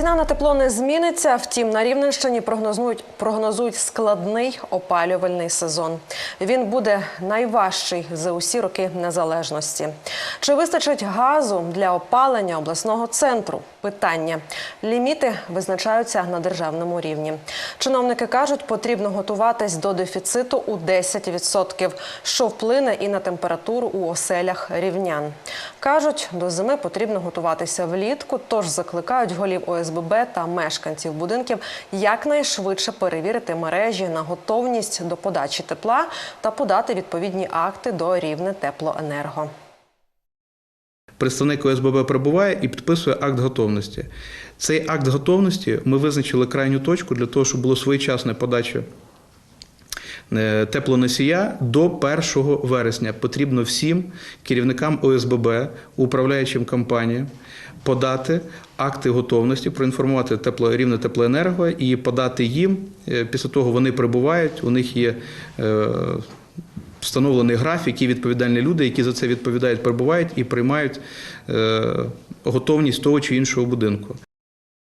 Ціна на тепло не зміниться. Втім, на Рівненщині прогнозують, прогнозують складний опалювальний сезон. Він буде найважчий за усі роки незалежності. Чи вистачить газу для опалення обласного центру? Питання. Ліміти визначаються на державному рівні. Чиновники кажуть, потрібно готуватись до дефіциту у 10%, що вплине і на температуру у оселях рівнян. Кажуть, до зими потрібно готуватися влітку, тож закликають голів ОСББ та мешканців будинків якнайшвидше перевірити мережі на готовність до подачі тепла та подати відповідні акти до рівне теплоенерго. Представник ОСББ прибуває і підписує акт готовності. Цей акт готовності ми визначили крайню точку для того, щоб було своєчасне подача теплоносія до 1 вересня. Потрібно всім керівникам ОСББ, управляючим компаніям подати акти готовності, проінформувати тепло, рівне теплоенерго і подати їм. Е, Після того вони прибувають, у них є. е, Встановлений графік і відповідальні люди, які за це відповідають, прибувають і приймають е, готовність того чи іншого будинку.